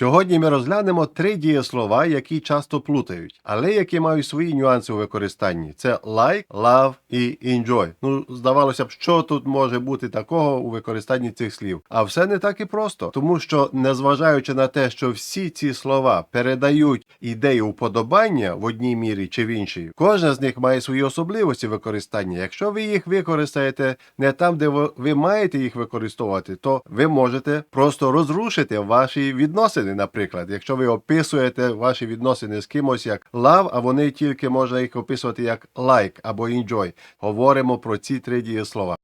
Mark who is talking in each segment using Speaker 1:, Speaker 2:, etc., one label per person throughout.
Speaker 1: Сьогодні ми розглянемо три дієслова, які часто плутають, але які мають свої нюанси у використанні. Це like, love і enjoy. Ну, здавалося б, що тут може бути такого у використанні цих слів. А все не так і просто, тому що, незважаючи на те, що всі ці слова передають ідею уподобання в одній мірі чи в іншій, кожна з них має свої особливості використання. Якщо ви їх використаєте не там, де ви, маєте їх використовувати, то ви можете просто розрушити ваші відносини. Наприклад, якщо ви описуєте ваші відносини з кимось як love, а вони тільки можна їх описувати як like або enjoy. Говоримо про ці три дієслова.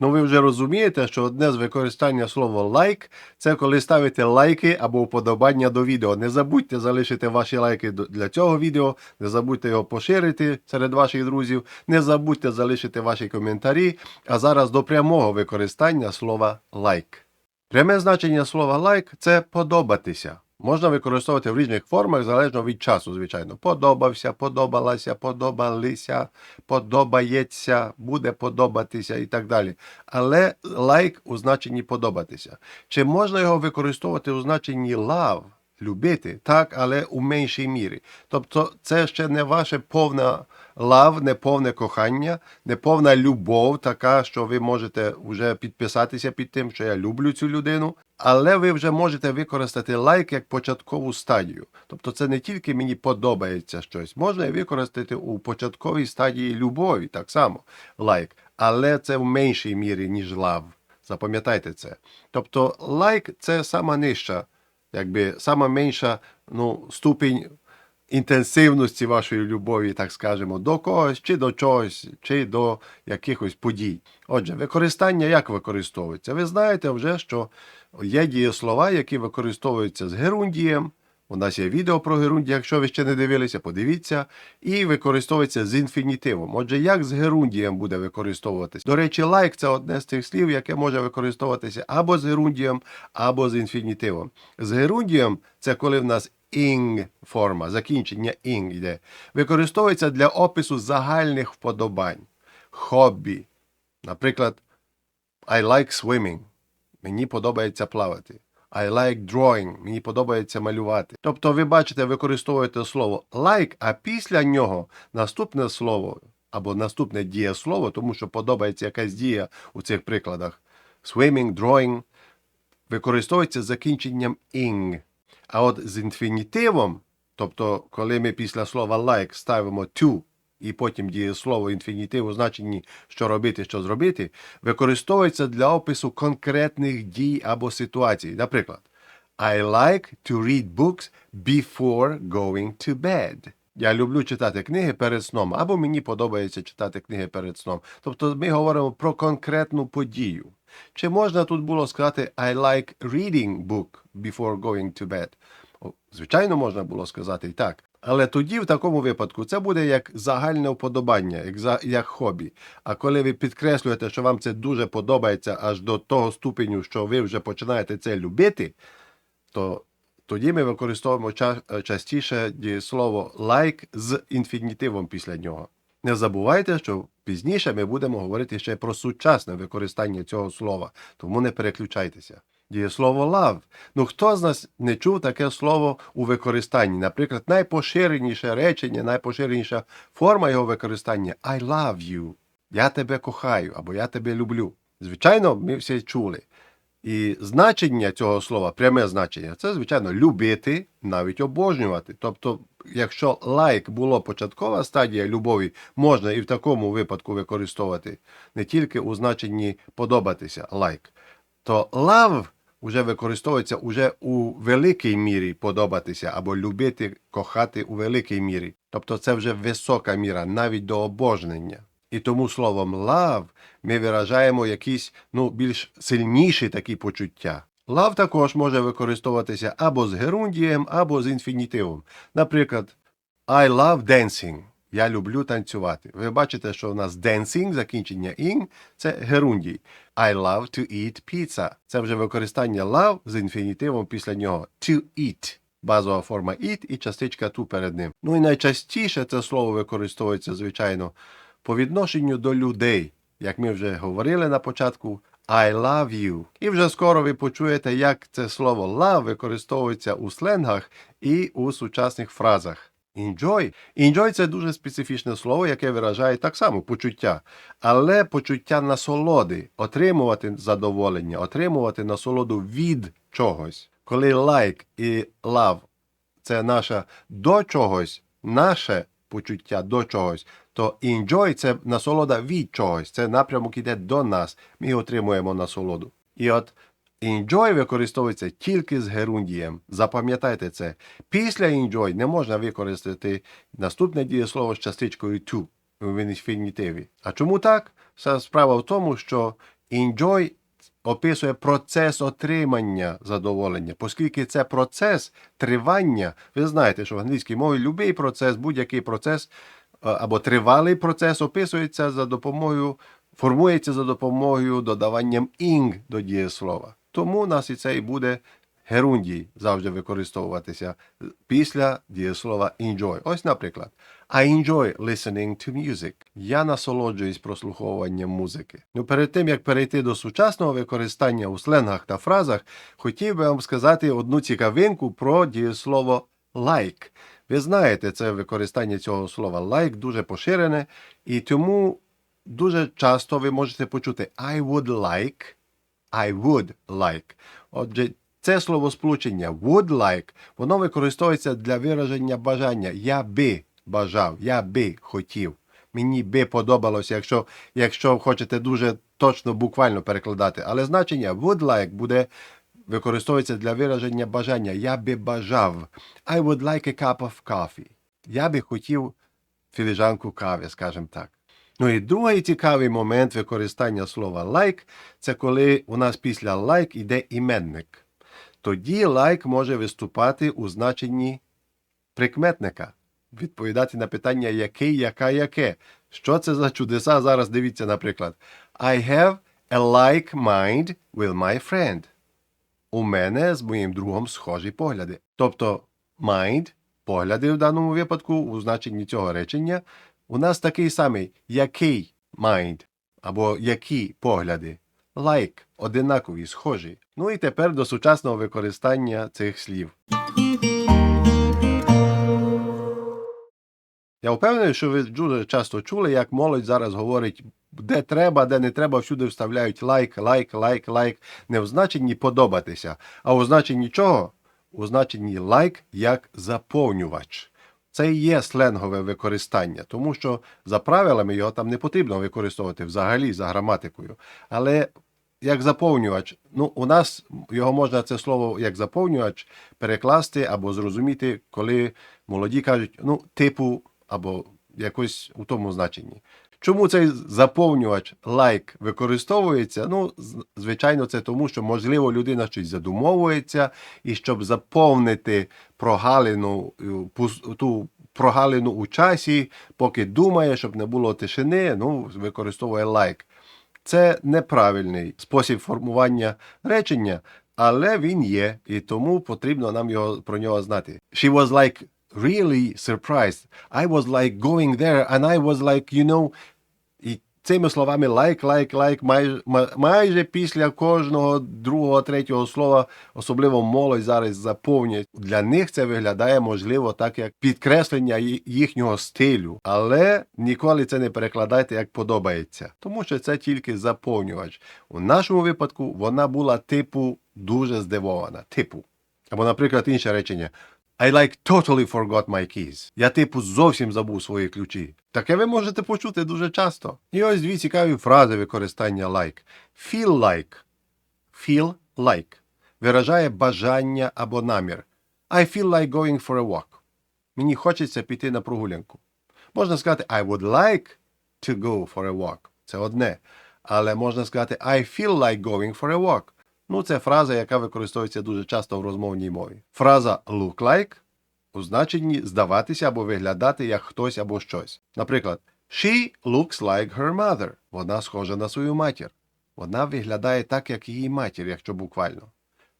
Speaker 1: Ну, ви вже розумієте, що одне з використання слова like це коли ставите лайки або вподобання до відео. Не забудьте залишити ваші лайки для цього відео, не забудьте його поширити серед ваших друзів, не забудьте залишити ваші коментарі. А зараз до прямого використання слова like. Пряме значення слова like це подобатися. Можна використовувати в різних формах залежно від часу, звичайно. Подобався, подобалася, подобалися, подобається, буде подобатися і так далі. Але лайк у значенні подобатися. Чи можна його використовувати у значенні love, любити? Так, але у меншій мірі. Тобто це ще не ваше повне love, не повне кохання, не повна любов, така, що ви можете вже підписатися під тим, що я люблю цю людину. Але ви вже можете використати лайк як початкову стадію. Тобто це не тільки мені подобається щось, можна використати у початковій стадії любові, так само лайк, але це в меншій мірі, ніж love. Запам'ятайте це. Тобто лайк це сама нижча, якби сама менша ну, ступінь інтенсивності вашої любові, так скажемо, до когось, чи до чогось, чи до якихось подій. Отже, використання як використовується? Ви знаєте вже, що є дієслова, які використовуються з герундієм. У нас є відео про герундію, якщо ви ще не дивилися, подивіться. І використовується з інфінітивом. Отже, як з герундієм буде використовуватися? До речі, like це одне з тих слів, яке може використовуватися або з герундієм, або з інфінітивом. З герундієм це коли в нас ing форма, закінчення ing йде. Використовується для опису загальних вподобань, хобі. Наприклад, I like swimming. Мені подобається плавати. I like drawing. Мені подобається малювати. Тобто, ви бачите, використовуєте слово like, а після нього наступне слово або наступне дієслово, тому що подобається якась дія у цих прикладах. Swimming, drawing використовується закінченням ing. А от з інфінітивом, тобто, коли ми після слова like ставимо to і потім дієслово інфінітив у значенні що робити, що зробити, використовується для опису конкретних дій або ситуацій. Наприклад, I like to read books before going to bed. Я люблю читати книги перед сном, або мені подобається читати книги перед сном. Тобто ми говоримо про конкретну подію. Чи можна тут було сказати I like reading book before going to bed? Звичайно, можна було сказати і так. Але тоді, в такому випадку, це буде як загальне вподобання, як, за, як хобі. А коли ви підкреслюєте, що вам це дуже подобається аж до того ступеню, що ви вже починаєте це любити, то тоді ми використовуємо ча- частіше дієслово like з інфінітивом після нього. Не забувайте, що пізніше ми будемо говорити ще про сучасне використання цього слова, тому не переключайтеся. Дієслово love. Ну хто з нас не чув таке слово у використанні? Наприклад, найпоширеніше речення, найпоширеніша форма його використання I love you. Я тебе кохаю або я тебе люблю. Звичайно, ми всі чули. І значення цього слова, пряме значення, це, звичайно, любити, навіть обожнювати. Тобто, якщо лайк було початкова стадія любові, можна і в такому випадку використовувати не тільки у значенні подобатися лайк, то love вже використовується уже у великій мірі подобатися або любити, кохати у великій мірі. Тобто це вже висока міра, навіть до обожнення. І тому словом love ми виражаємо якісь ну, більш сильніші такі почуття. Love також може використовуватися або з герундієм, або з інфінітивом. Наприклад, I love dancing. Я люблю танцювати. Ви бачите, що у нас dancing, закінчення ing – це герундій. I love to eat pizza. Це вже використання love з інфінітивом після нього. To eat. Базова форма eat і частичка to перед ним. Ну і найчастіше це слово використовується, звичайно, по відношенню до людей. Як ми вже говорили на початку, I love you. І вже скоро ви почуєте, як це слово love використовується у сленгах і у сучасних фразах. Enjoy. Enjoy – це дуже специфічне слово, яке виражає так само почуття, але почуття насолоди, отримувати задоволення, отримувати насолоду від чогось. Коли like і love це наше до чогось, наше почуття до чогось, то enjoy – це насолода від чогось, це напрямок іде до нас. Ми отримуємо насолоду. І от enjoy використовується тільки з герундієм. Запам'ятайте це. Після enjoy не можна використати наступне дієслово з частичкою to в інфінітиві. А чому так? Вся справа в тому, що enjoy описує процес отримання задоволення, оскільки це процес тривання. Ви знаєте, що в англійській мові будь-який процес, будь-який процес е, або тривалий процес описується за допомогою, формується за допомогою додаванням ing до дієслова. Тому у нас і це і буде герундій завжди використовуватися після дієслова enjoy. Ось, наприклад, I enjoy listening to music. Я насолоджуюсь прослуховуванням музики. Ну, перед тим як перейти до сучасного використання у сленгах та фразах, хотів би вам сказати одну цікавинку про дієслово like. Ви знаєте, це використання цього слова like дуже поширене, і тому дуже часто ви можете почути I would like, I would like. Отже, це словосполучення would like, воно використовується для вираження бажання. Я би бажав, я би хотів. Мені би подобалося, якщо, якщо хочете дуже точно буквально перекладати. Але значення would like буде використовується для вираження бажання. Я би бажав. I would like a cup of coffee. Я би хотів філіжанку кави, скажімо так. Ну і другий цікавий момент використання слова like це коли у нас після like іде іменник. Тоді like може виступати у значенні прикметника, відповідати на питання який, яка, яке. Що це за чудеса? Зараз дивіться, наприклад. I have a like mind with my friend. У мене з моїм другом схожі погляди. Тобто mind, погляди в даному випадку, у значенні цього речення, у нас такий самий який mind або які погляди. Like, одинакові, схожі. Ну і тепер до сучасного використання цих слів. Я впевнений, що ви дуже часто чули, як молодь зараз говорить, де треба, де не треба, всюди вставляють лайк, лайк, лайк, лайк. Не в значенні подобатися, а у значенні чого? У значенні лайк як заповнювач. Це і є сленгове використання, тому що за правилами його там не потрібно використовувати взагалі за граматикою. Але як заповнювач, ну у нас його можна це слово як заповнювач перекласти або зрозуміти, коли молоді кажуть, ну, типу, або якось у тому значенні. Чому цей заповнювач лайк використовується? Ну, звичайно, це тому, що можливо людина щось задумовується, і щоб заповнити прогалину, е, ту прогалину у часі, поки думає, щоб не було тишини, ну, використовує лайк. Це неправильний спосіб формування речення, але він є, і тому потрібно нам його про нього знати. She was like really surprised. I was like going there, and I was like, you know, цими словами like, like, like, майже, майже після кожного другого, третього слова, особливо молодь зараз заповнює. Для них це виглядає, можливо, так як підкреслення їхнього стилю. Але ніколи це не перекладайте як подобається, тому що це тільки заповнювач. У нашому випадку вона була типу дуже здивована. Типу. Або, наприклад, інше речення. I like totally forgot my keys. Я типу зовсім забув свої ключі. Таке ви можете почути дуже часто. І ось дві цікаві фрази використання like. Feel like. Feel like. Виражає бажання або намір. I feel like going for a walk. Мені хочеться піти на прогулянку. Можна сказати I would like to go for a walk. Це одне. Але можна сказати I feel like going for a walk. Ну, це фраза, яка використовується дуже часто в розмовній мові. Фраза look like у значенні здаватися або виглядати як хтось або щось. Наприклад, She looks like her mother. Вона схожа на свою матір. Вона виглядає так, як її матір, якщо буквально.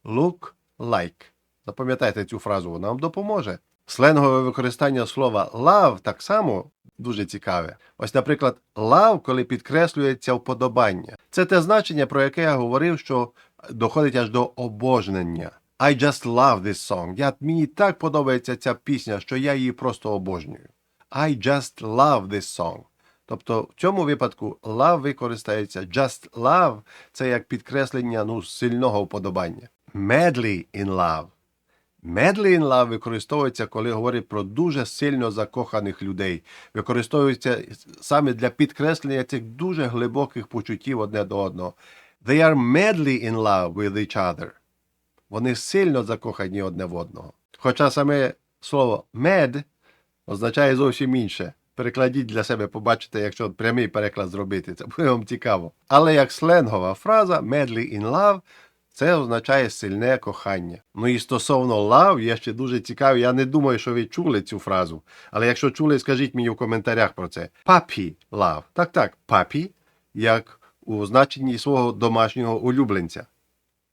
Speaker 1: Look like. Запам'ятайте цю фразу, вона вам допоможе. Сленгове використання слова love так само дуже цікаве. Ось, наприклад, love, коли підкреслюється вподобання. Це те значення, про яке я говорив, що доходить аж до обожнення. I just love this song. Я, мені так подобається ця пісня, що я її просто обожнюю. I just love this song. Тобто в цьому випадку love використається just love це як підкреслення ну, сильного вподобання. Madly in love. Madly in love використовується, коли говорять про дуже сильно закоханих людей. Використовується саме для підкреслення цих дуже глибоких почуттів одне до одного. They are madly in love with each other. Вони сильно закохані одне в одного. Хоча саме слово mad означає зовсім інше. Перекладіть для себе, побачите, якщо прямий переклад зробити, це буде вам цікаво. Але як сленгова фраза madly in love це означає сильне кохання. Ну і стосовно love є ще дуже цікаво. Я не думаю, що ви чули цю фразу. Але якщо чули, скажіть мені в коментарях про це. Puppy love. Так, так, puppy, як у значенні свого домашнього улюбленця.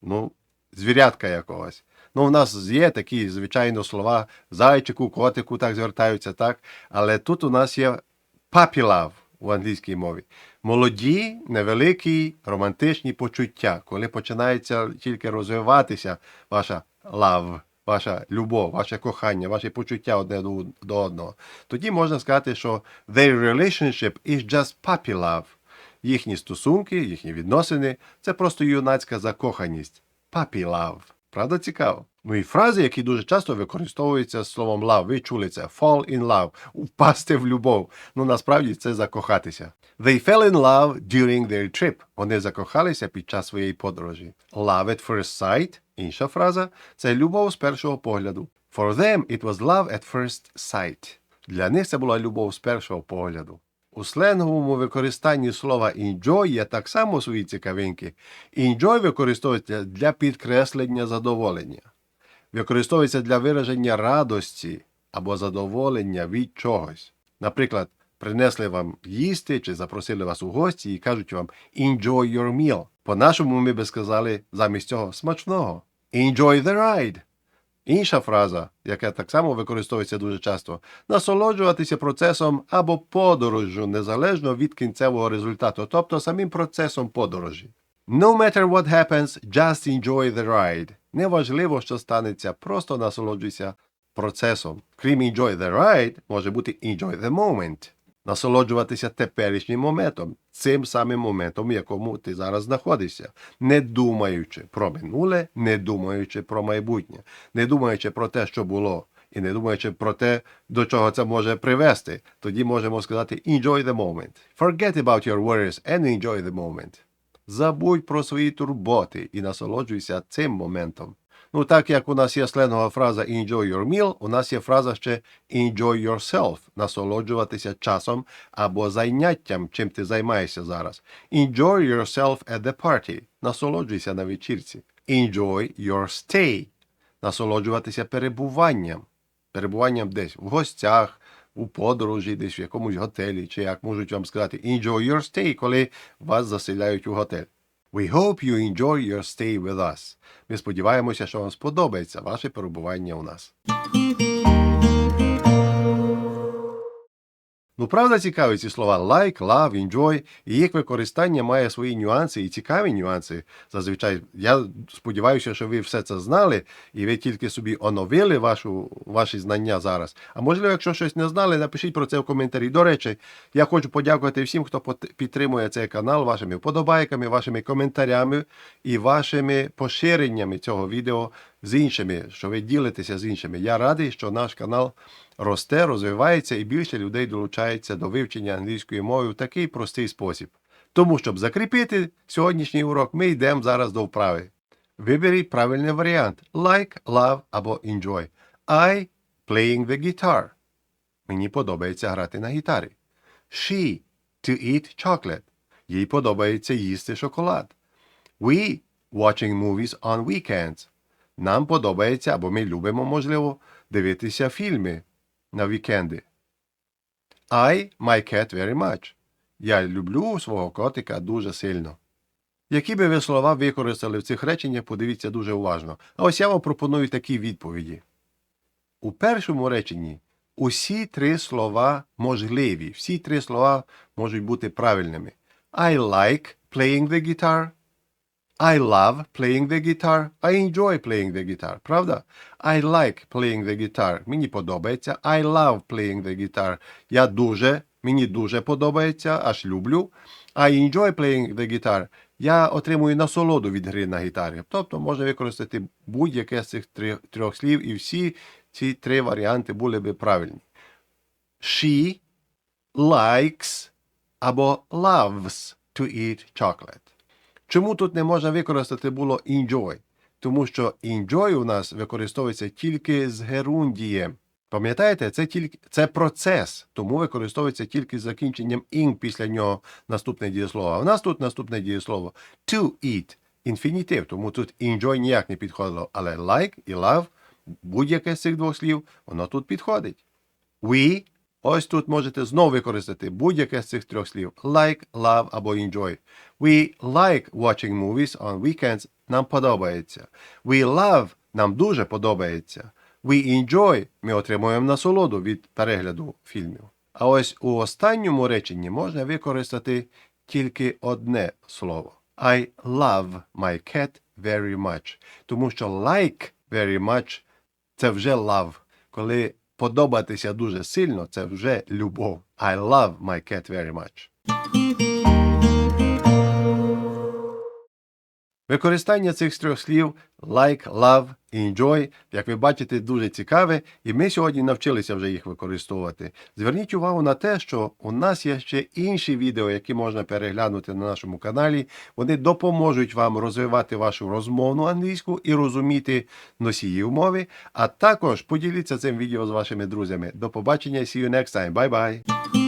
Speaker 1: Ну, звірятка якогось. Ну, в нас є такі, звичайно, слова зайчику, котику так звертаються, так. Але тут у нас є love у англійській мові. Молоді, невеликі, романтичні почуття, коли починається тільки розвиватися ваша love, ваша любов, ваше кохання, ваші почуття одне до одного. Тоді можна сказати, що their relationship is just puppy love. Їхні стосунки, їхні відносини це просто юнацька закоханість. Puppy love. Правда цікаво? Ну і фрази, які дуже часто використовуються словом love. Ви чули це fall in love, впасти в любов. Ну насправді це закохатися. They fell in love during their trip. Вони закохалися під час своєї подорожі. Love at first sight, інша фраза, це любов з першого погляду. For them it was love at first sight. Для них це була любов з першого погляду. У сленговому використанні слова enjoy є так само свої цікавинки. Enjoy використовується для підкреслення задоволення, використовується для вираження радості або задоволення від чогось. Наприклад, принесли вам їсти чи запросили вас у гості і кажуть вам enjoy your meal. По-нашому ми би сказали замість цього смачного. Enjoy the ride. Інша фраза, яка так само використовується дуже часто, насолоджуватися процесом або подорожжю незалежно від кінцевого результату, тобто самим процесом подорожі. No matter what happens, just enjoy the ride. Неважливо, що станеться, просто насолоджуйся процесом. Крім enjoy the ride, може бути enjoy the moment. Насолоджуватися теперішнім моментом, цим самим моментом, в якому ти зараз знаходишся, не думаючи про минуле, не думаючи про майбутнє, не думаючи про те, що було, і не думаючи про те, до чого це може привести. Тоді можемо сказати enjoy the moment. Forget about your worries and enjoy the moment. Забудь про свої турботи і насолоджуйся цим моментом. Ну, так як у нас є сленгова фраза enjoy your meal, у нас є фраза ще enjoy yourself, насолоджуватися часом або зайняттям, чим ти займаєшся зараз. Enjoy yourself at the party. Насолоджуйся на вечірці. Enjoy your stay. Насолоджуватися перебуванням. Перебуванням десь в гостях, у подорожі, десь в якомусь готелі, чи як можуть вам сказати, enjoy your stay, коли вас заселяють у готель. We hope you enjoy your stay with us. Ми сподіваємося, що вам сподобається ваше перебування у нас. Ну, правда, цікаві ці слова like, love, enjoy, і їх використання має свої нюанси і цікаві нюанси. Зазвичай, я сподіваюся, що ви все це знали, і ви тільки собі оновили вашу, ваші знання зараз. А можливо, якщо щось не знали, напишіть про це в коментарі. До речі, я хочу подякувати всім, хто підтримує цей канал вашими вподобайками, вашими коментарями і вашими поширеннями цього відео з іншими, що ви ділитеся з іншими. Я радий, що наш канал росте, розвивається і більше людей долучається до вивчення англійської мови в такий простий спосіб. Тому, щоб закріпити сьогоднішній урок, ми йдемо зараз до вправи. Виберіть правильний варіант like, love або enjoy. I playing the guitar. Мені подобається грати на гітарі. She to eat chocolate. Їй подобається їсти шоколад. We watching movies on weekends. Нам подобається або ми любимо, можливо, дивитися фільми на вікенди. I my cat very much. Я люблю свого котика дуже сильно. Які би ви слова використали в цих реченнях, подивіться дуже уважно. А ось я вам пропоную такі відповіді. У першому реченні усі три слова можливі. Всі три слова можуть бути правильними. I like playing the guitar. I love playing the guitar. I enjoy playing the guitar. Правда? I like playing the guitar. Мені подобається. I love playing the guitar. Я дуже, мені дуже подобається, аж люблю. I enjoy playing the guitar. Я отримую насолоду від гри на гітарі. Тобто можна використати будь-яке з цих трьох слів, і всі ці три варіанти були би правильні. She likes або loves to eat chocolate. Чому тут не можна використати було enjoy? Тому що enjoy у нас використовується тільки з герундієм. Пам'ятаєте, це тільки це процес, тому використовується тільки з закінченням ing після нього наступне дієслово. А в нас тут наступне дієслово to eat, інфінітив, тому тут enjoy ніяк не підходило. Але like і love, будь-яке з цих двох слів, воно тут підходить. We, ось тут можете знову використати будь-яке з цих трьох слів: like, love або enjoy. We like watching movies on weekends. Нам подобається. We love нам дуже подобається. We enjoy ми отримуємо насолоду від перегляду фільмів. А ось у останньому реченні можна використати тільки одне слово. I love my cat very much. Тому що like very much це вже love. Коли подобатися дуже сильно, це вже любов. I love my cat very much. Використання цих трьох слів like, love, і enjoy, як ви бачите, дуже цікаве, і ми сьогодні навчилися вже їх використовувати. Зверніть увагу на те, що у нас є ще інші відео, які можна переглянути на нашому каналі. Вони допоможуть вам розвивати вашу розмовну англійську і розуміти носіїв мови. А також поділіться цим відео з вашими друзями. До побачення, see you next time. Bye-bye!